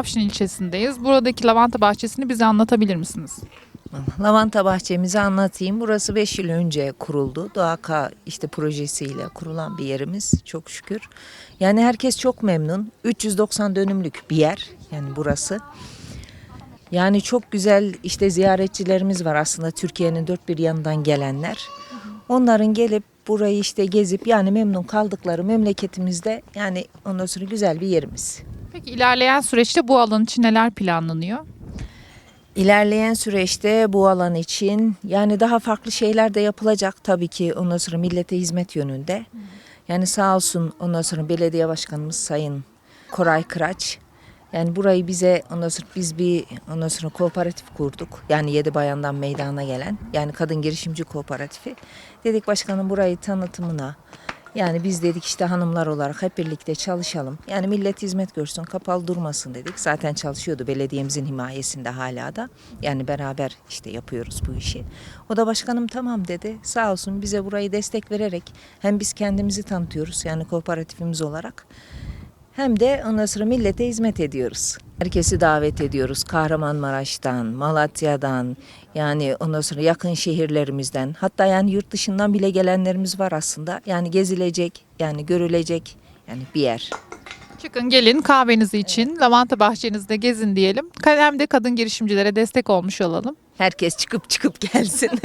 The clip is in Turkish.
Afşin ilçesindeyiz. Buradaki lavanta bahçesini bize anlatabilir misiniz? Lavanta bahçemizi anlatayım. Burası 5 yıl önce kuruldu. Doğaka işte projesiyle kurulan bir yerimiz çok şükür. Yani herkes çok memnun. 390 dönümlük bir yer yani burası. Yani çok güzel işte ziyaretçilerimiz var aslında Türkiye'nin dört bir yanından gelenler. Onların gelip burayı işte gezip yani memnun kaldıkları memleketimizde yani ondan sonra güzel bir yerimiz. Peki ilerleyen süreçte bu alan için neler planlanıyor? İlerleyen süreçte bu alan için yani daha farklı şeyler de yapılacak tabii ki ondan sonra millete hizmet yönünde. Yani sağ olsun ondan sonra belediye başkanımız Sayın Koray Kıraç. Yani burayı bize ondan sonra biz bir ondan sonra kooperatif kurduk. Yani yedi bayandan meydana gelen yani kadın girişimci kooperatifi. Dedik başkanım burayı tanıtımına yani biz dedik işte hanımlar olarak hep birlikte çalışalım. Yani millet hizmet görsün, kapalı durmasın dedik. Zaten çalışıyordu belediyemizin himayesinde hala da. Yani beraber işte yapıyoruz bu işi. O da başkanım tamam dedi. Sağ olsun bize burayı destek vererek hem biz kendimizi tanıtıyoruz yani kooperatifimiz olarak. Hem de ondan sonra millete hizmet ediyoruz. Herkesi davet ediyoruz. Kahramanmaraş'tan, Malatya'dan, yani ondan sonra yakın şehirlerimizden. Hatta yani yurt dışından bile gelenlerimiz var aslında. Yani gezilecek, yani görülecek yani bir yer. Çıkın gelin kahvenizi için lavanta bahçenizde gezin diyelim. Hem de kadın girişimcilere destek olmuş olalım. Herkes çıkıp çıkıp gelsin.